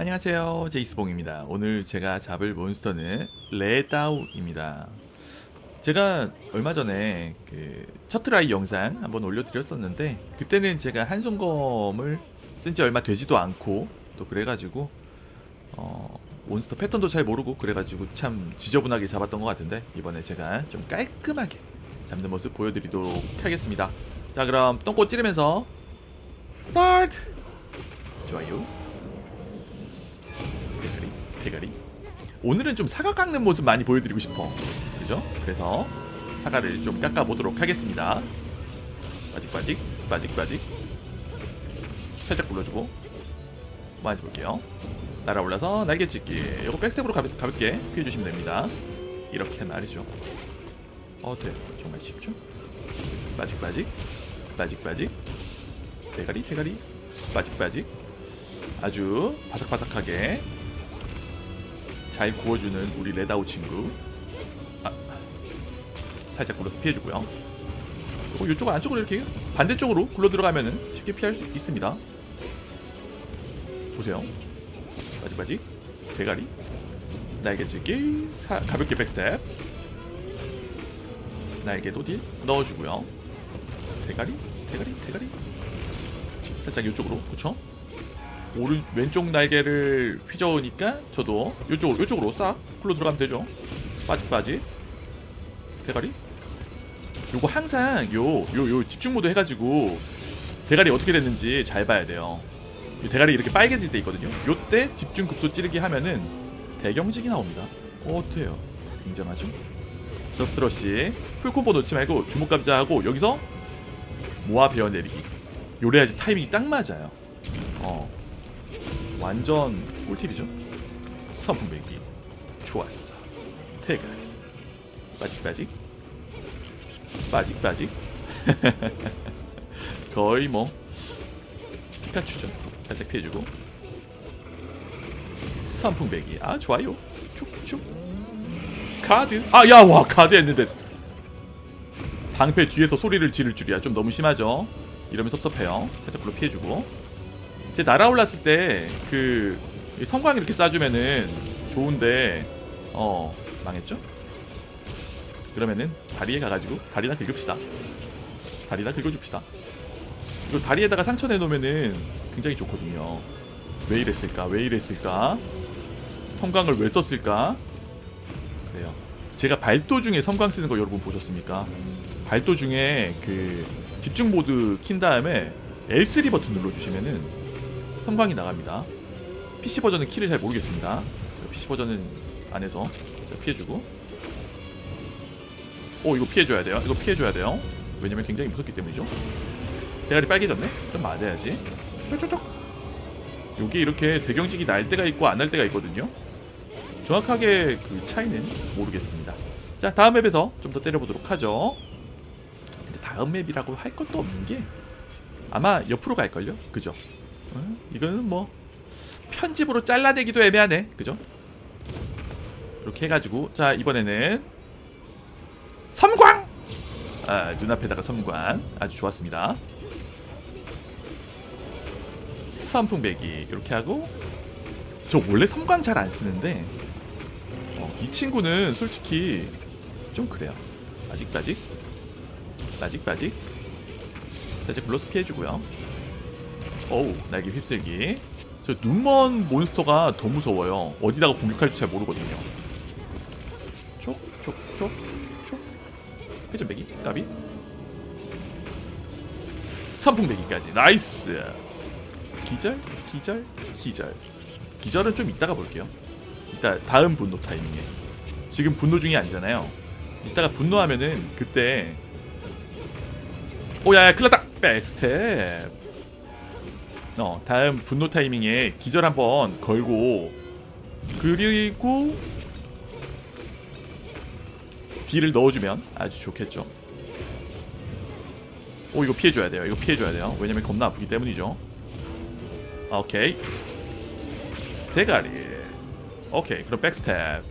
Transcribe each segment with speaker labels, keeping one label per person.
Speaker 1: 안녕하세요. 제이스봉입니다. 오늘 제가 잡을 몬스터는 레다우입니다. 제가 얼마 전에 그 셔틀아이 영상 한번 올려드렸었는데 그때는 제가 한송검을 쓴 지 얼마 되지도 않고 또 그래가지고 어, 몬스터 패턴도 잘 모르고 그래가지고 참 지저분하게 잡았던 것 같은데 이번에 제가 좀 깔끔하게 잡는 모습 보여드리도록 하겠습니다. 자 그럼 똥꼬 찌르면서 스타트! 좋아요 대가리. 오늘은 좀 사과 깎는 모습 많이 보여드리고 싶어. 그죠? 그래서 사과를 좀 깎아보도록 하겠습니다. 빠직 빠직 빠직 빠직. 살짝 불러주고 맞아볼게요. 날아올라서 날개 찢기. 이거 백스텝으로 가볍, 가볍게 피해주시면 됩니다. 이렇게 말이죠. 어때? 정말 쉽죠? 빠직 빠직 빠직 빠직. 대가리 대가리. 빠직 빠직. 아주 바삭바삭하게 잘 구워주는 우리 레다우 친구. 아, 살짝 굴러서 피해주고요. 그리고 이쪽 안쪽으로 이렇게 반대쪽으로 굴러 들어가면은 쉽게 피할 수 있습니다. 보세요. 빠직빠직 대가리. 날개치기 사- 가볍게 백스텝. 날개도 딜 넣어주고요. 대가리 대가리 대가리. 살짝 이쪽으로 그쵸? 오른 왼쪽 날개를 휘저으니까 저도 이쪽으로 이쪽으로 싹 굴러 들어가면 되죠. 빠직 빠직 대가리? 요거 항상 요 요 요 집중 모드 해가지고 대가리 어떻게 됐는지 잘 봐야 돼요. 이 대가리 이렇게 빨개질 때 있거든요. 요때 집중 급소 찌르기 하면은 대경직이 나옵니다. 어, 어때요? 굉장하죠? 저스트러시 풀콤보 놓지 말고 주먹 감자하고 여기서 모아 베어 내리기. 요래야지 타이밍이 딱 맞아요. 어 완전 꿀팁이죠? 선풍배기. 좋았어. 대가리 빠직 빠직? 빠직 빠직? 거의 뭐 피카츄죠 살짝 피해주고. 선풍배기. 아 좋아요. 축축 카드? 아야 와 카드 했는데. 방패 뒤에서 소리를 지를 줄이야. 좀 너무 심하죠? 이러면 섭섭해요. 살짝 불로 피해주고 이제 날아올랐을 때 그 성광 이렇게 쏴주면은 좋은데 어 망했죠? 그러면은 다리에 가가지고 다리나 긁읍시다. 다리나 긁어줍시다. 이거 다리에다가 상처 내놓으면은 굉장히 좋거든요. 왜 이랬을까? 왜 이랬을까? 성광을 왜 썼을까? 그래요. 제가 발도 중에 성광 쓰는 거 여러분 보셨습니까? 발도 중에 그 집중 모드 킨 다음에 L3 버튼 눌러주시면은 성광이 나갑니다. PC 버전은 키를 잘 모르겠습니다. PC 버전은 안 해서 제가 피해주고. 오 이거 피해줘야 돼요. 이거 피해줘야 돼요. 왜냐면 굉장히 무섭기 때문이죠. 대가리 빨개졌네? 좀 맞아야지. 촉촉촉 요게 이렇게 대경직이 날 때가 있고 안 날 때가 있거든요. 정확하게 그 차이는 모르겠습니다. 자 다음 맵에서 좀 더 때려보도록 하죠. 근데 다음 맵이라고 할 것도 없는 게 아마 옆으로 갈걸요? 그죠? 어? 이거는 뭐 편집으로 잘라내기도 애매하네. 그죠? 이렇게 해가지고 자 이번에는 섬광! 아 눈앞에다가 섬광. 아주 좋았습니다. 선풍배기. 이렇게 하고 저 원래 섬광 잘 안 쓰는데 어, 이 친구는 솔직히 좀 그래요. 아직까지 아직까지 살짝 블러스 피해주고요 어우 날개 휩쓸기. 저 눈먼 몬스터가 더 무서워요. 어디다가 공격할지 잘 모르거든요. 촉촉촉촉. 회전배기 까비. 선풍배기까지. 나이스. 기절 기절 기절. 기절은 좀 이따가 볼게요. 이따 다음 분노 타이밍에. 지금 분노 중이 아니잖아요. 이따가 분노하면은 그때 오야야 큰일났다. 백스텝 어 다음 분노 타이밍에 기절 한번 걸고 그리고 딜을 넣어주면 아주 좋겠죠. 오 이거 피해줘야 돼요. 이거 피해줘야 돼요. 왜냐면 겁나 아프기 때문이죠. 오케이. 대가리. 오케이 그럼 백스텝.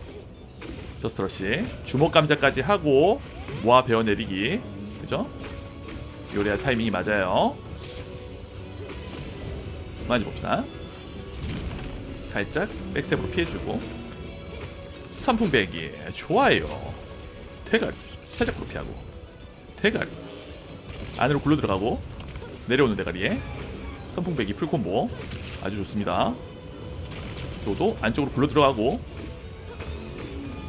Speaker 1: 저스트러시. 주먹 감자까지 하고 모아 베어 내리기. 그죠? 요래야 타이밍이 맞아요 맞아봅시다. 살짝 백스텝으로 피해주고. 선풍배기. 좋아요. 대가리 살짝 피하고. 대가리 안으로 굴러 들어가고. 내려오는 대가리에 선풍배기 풀콤보. 아주 좋습니다. 또도 안쪽으로 굴러 들어가고.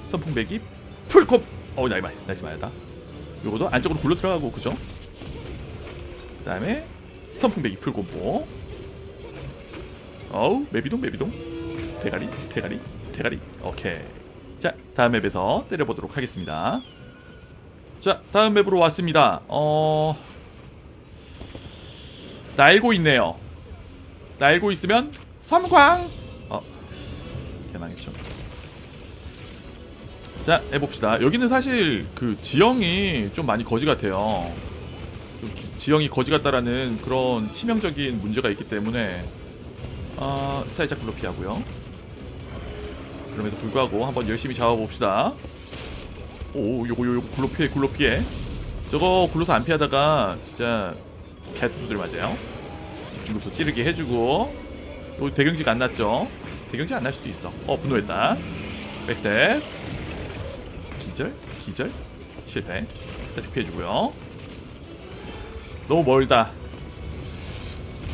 Speaker 1: 선풍배기 풀콤. 어 나이스 나이스 맞았다. 요거도 안쪽으로 굴러 들어가고. 그죠? 그 다음에 선풍배기 풀콤보 어우 맵이동 맵이동. 대가리 대가리 대가리. 오케이. 자 다음 맵에서 때려보도록 하겠습니다. 자 다음 맵으로 왔습니다. 어 날고 있네요. 날고 있으면 섬광! 어 개망했죠. 자 해봅시다. 여기는 사실 그 지형이 좀 많이 거지 같아요. 좀 기- 지형이 거지 같다라는 그런 치명적인 문제가 있기 때문에 아 살짝 굴러 피하고요. 그럼에도 불구하고 한번 열심히 잡아봅시다. 오 요거 요거 굴러 피해 굴러 피해. 저거 굴러서 안 피하다가 진짜 개두들 맞아요. 집중력도 찌르게 해주고. 요 대경직 안 났죠? 대경직 안 날 수도 있어. 어 분노했다. 백스텝. 기절? 기절? 실패. 살짝 피해주고요. 너무 멀다.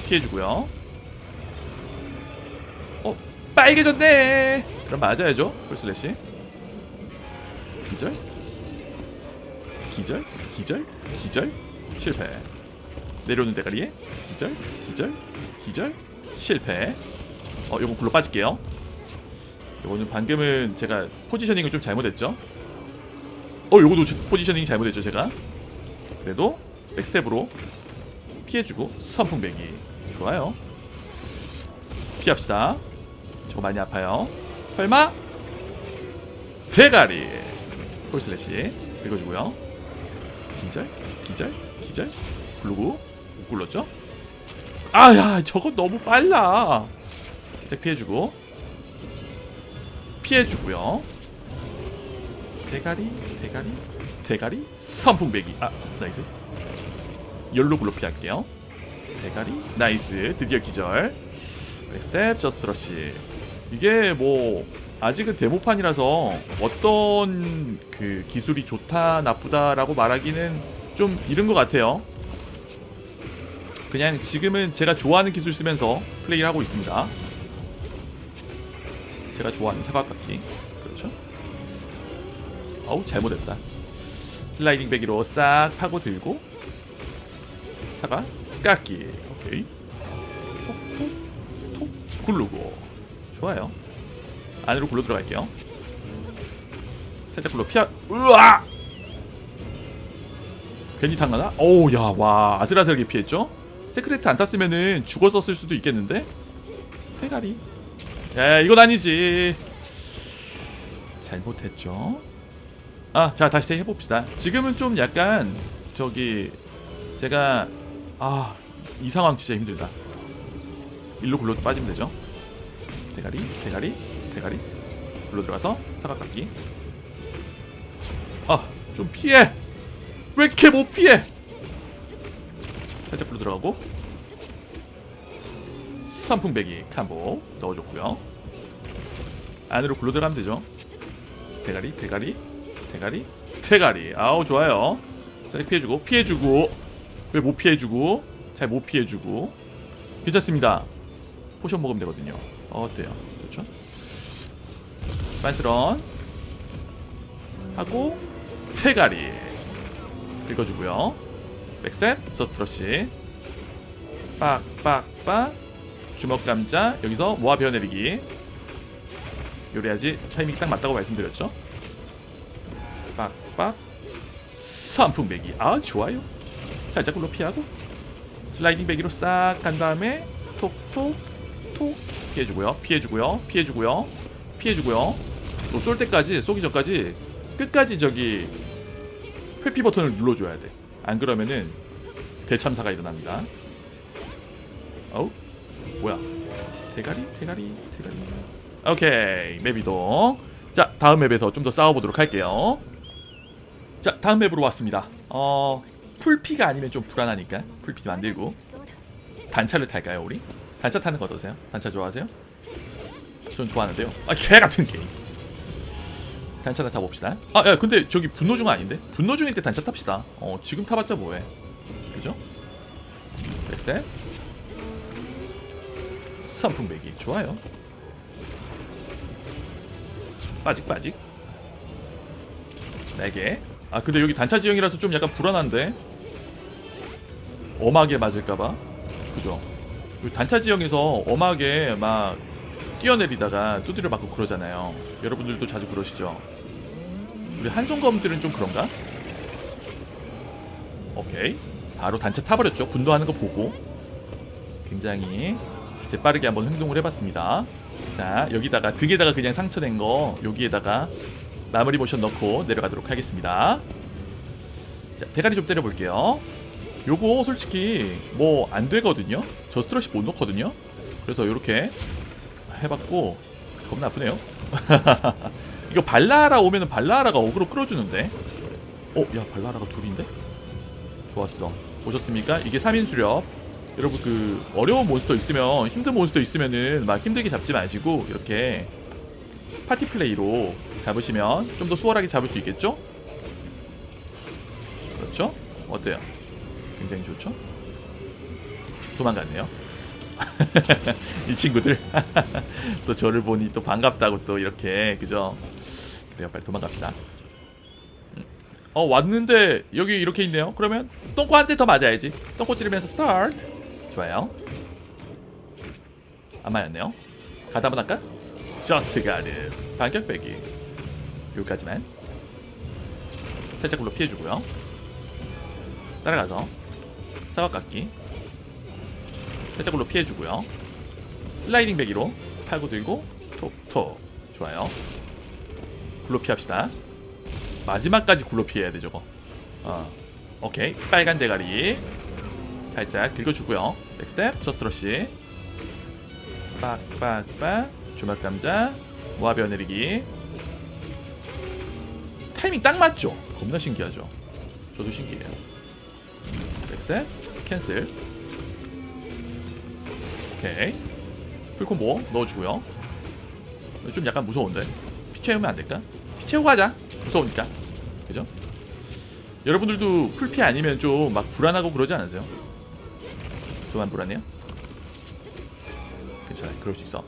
Speaker 1: 피해주고요. 어 빨개졌네. 그럼 맞아야죠 폴슬래시. 기절? 기절? 기절? 기절? 실패. 내려오는 대가리에 기절? 기절? 기절? 실패. 어 요거 굴러 빠질게요. 요거는 방금은 제가 포지셔닝을 좀 잘못했죠? 어 요거도 제- 포지셔닝 잘못했죠 제가? 그래도 백스텝으로 피해주고 선풍배기 좋아요. 피합시다 저거 많이 아파요. 설마? 대가리. 폴슬래시 읽어주고요. 기절? 기절? 기절? 굴르고 못 굴렀죠? 아야 저거 너무 빨라. 살짝 피해주고. 피해주고요. 대가리 대가리 대가리. 선풍배기. 아 나이스. 열로 굴러 피할게요. 대가리. 나이스. 드디어 기절 백스텝 저스트러시 이게 뭐 아직은 데모판이라서 어떤 그 기술이 좋다 나쁘다라고 말하기는 좀 이른 것 같아요. 그냥 지금은 제가 좋아하는 기술 쓰면서 플레이를 하고 있습니다. 제가 좋아하는 사각깎기. 그렇죠? 어우 잘못했다. 슬라이딩 배기로 싹 파고 들고 사과 깎기. 오케이 굴르고. 좋아요. 안으로 굴러 들어갈게요. 살짝 굴러. 피하. 으아! 괜히 탕가나? 오우 야와. 아슬아슬하게 피했죠? 세크레트 안 탔으면은 죽었었을 수도 있겠는데? 대가리. 야 이건 아니지. 잘못했죠? 아자 다시 해봅시다. 지금은 좀 약간 저기 제가 아 이 상황 진짜 힘들다 일로 굴러 빠지면 되죠? 대가리 대가리 대가리. 굴러 들어가서 사각깎기. 아좀 피해! 왜 이렇게 못 피해? 살짝 굴러 들어가고. 선풍배기 캄보 넣어줬고요. 안으로 굴러 들어가면 되죠? 대가리 대가리 대가리 대가리. 아우 좋아요. 살짝 피해주고 피해주고. 왜 못 피해주고? 잘 못 피해주고. 괜찮습니다 포션 먹으면 되거든요. 어, 어때요? 좋죠? 빤스런. 하고 대가리 긁어주고요. 백스텝 저스트러시 빡빡빡. 주먹 감자 여기서 모아 베어내리기. 요래야지 타이밍 딱 맞다고 말씀드렸죠? 빡빡. 선풍배기. 아 좋아요. 살짝 굴러 피하고. 슬라이딩 배기로 싹 간 다음에 톡톡 톡. 피해주고요. 피해주고요. 피해주고요. 피해주고요. 저 쏠 때까지 쏘기 전까지 끝까지 저기 회피 버튼을 눌러줘야 돼 안 그러면은 대참사가 일어납니다. 어우 뭐야? 대가리? 대가리? 대가리. 오케이. 맵 이동. 자 다음 맵에서 좀 더 싸워보도록 할게요. 자 다음 맵으로 왔습니다. 어 풀피가 아니면 좀 불안하니까. 풀피도 만들고. 단차를 탈까요 우리? 단차 타는 거 어떠세요? 단차 좋아하세요? 전 좋아하는데요. 아, 개 같은 게임. 단차나 타봅시다. 아, 야, 근데 저기 분노 중 아닌데? 분노 중일 때 단차 탑시다. 어, 지금 타봤자 뭐해? 그죠? 넥스텝. 선풍배기 좋아요. 빠직 빠직. 네 개. 아, 근데 여기 단차 지형이라서 좀 약간 불안한데. 엄하게 맞을까봐. 그죠? 그 단차 지형에서 엄하게 막 뛰어내리다가 두드려 맞고 그러잖아요. 여러분들도 자주 그러시죠? 우리 한송검들은 좀 그런가? 오케이. 바로 단차 타버렸죠. 분도하는 거 보고. 굉장히 재빠르게 한번 행동을 해봤습니다. 자, 여기다가 등에다가 그냥 상처 낸 거 여기에다가 마무리 모션 넣고 내려가도록 하겠습니다. 자, 대가리 좀 때려볼게요. 요거 솔직히 뭐 안 되거든요. 저 스트러시 못 넣거든요. 그래서 이렇게 해봤고 겁나 아프네요. 이거 발라하라 오면은 발라하라가 어그로 끌어주는데. 어, 야 발라하라가 둘인데? 좋았어. 보셨습니까? 이게 3인 수렵. 여러분 그 어려운 몬스터 있으면 힘든 몬스터 있으면은 막 힘들게 잡지 마시고 이렇게 파티 플레이로 잡으시면 좀 더 수월하게 잡을 수 있겠죠? 그렇죠? 어때요? 굉장히 좋죠? 도망갔네요. 이 친구들 또 저를 보니 또 반갑다고 또 이렇게 그죠? 그래요 빨리 도망갑시다. 음. 어 왔는데 여기 이렇게 있네요. 그러면 똥꼬 한 대 더 맞아야지. 똥꼬 찌르면서 스타트. 좋아요. 안 맞았네요. 가다 한번 할까? 저스트 가드 반격 빼기 여기까지만 살짝 굴로 피해주고요. 따라가서 사각깎기 살짝 굴로 피해주고요. 슬라이딩 배기로 팔고 들고 톡톡 좋아요. 굴로 피합시다. 마지막까지 굴로 피해야 돼 저거. 어 오케이 빨간 대가리 살짝 긁어주고요. 백스텝 저스트러시 빡빡빡 주먹 감자 모아벼 내리기 타이밍 딱 맞죠? 겁나 신기하죠? 저도 신기해요. 백스텝 캔슬 오케이 풀콤보 넣어주고요. 좀 약간 무서운데? 피 채우면 안 될까? 피 채우고 하자. 무서우니까. 그죠? 여러분들도 풀피 아니면 좀 막 불안하고 그러지 않으세요? 좀 안 불안해요? 괜찮아 그럴 수 있어.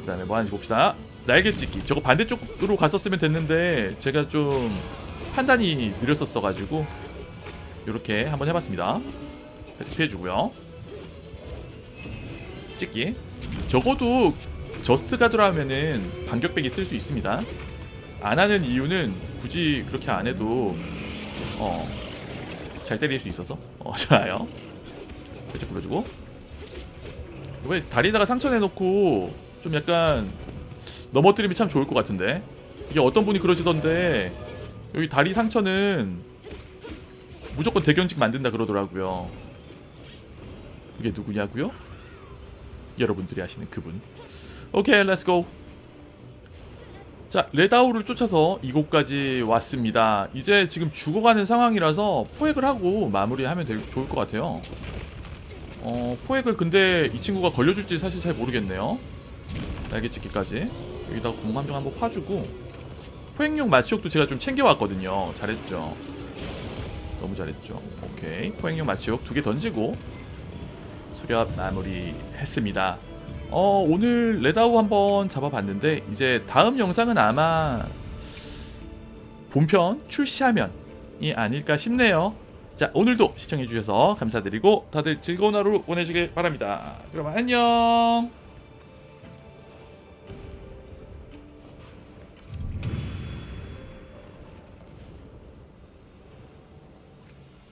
Speaker 1: 그 다음에 뭐 하는지 봅시다. 날개 찍기. 저거 반대쪽으로 갔었으면 됐는데 제가 좀 판단이 느렸었어 가지고 이렇게 한번 해봤습니다. 살짝 피해주고요. 찍기. 적어도 저스트 가드로 하면은 반격백이 쓸 수 있습니다. 안 하는 이유는 굳이 그렇게 안 해도 어 잘 때릴 수 있어서. 어 좋아요. 살짝 불러주고. 왜 다리에다가 상처 내놓고 좀 약간 넘어뜨리면 참 좋을 것 같은데. 이게 어떤 분이 그러시던데 여기 다리 상처는 무조건 대견직 만든다 그러더라고요. 그게 누구냐고요? 여러분들이 아시는 그분. 오케이 렛츠고 자 레다우를 쫓아서 이곳까지 왔습니다. 이제 지금 죽어가는 상황이라서 포획을 하고 마무리하면 될, 좋을 것 같아요. 어 포획을 근데 이 친구가 걸려줄지 사실 잘 모르겠네요. 날개 찍기까지. 여기다가 공함정 한번 파주고. 포획용 마취옥도 제가 좀 챙겨왔거든요. 잘했죠 너무 잘했죠. 오케이. 포획용 마취옥 두 개 던지고 수렵 마무리 했습니다. 어 오늘 레다우 한번 잡아봤는데 이제 다음 영상은 아마 본편 출시하면이 아닐까 싶네요. 자 오늘도 시청해주셔서 감사드리고 다들 즐거운 하루 보내시길 바랍니다. 그럼 안녕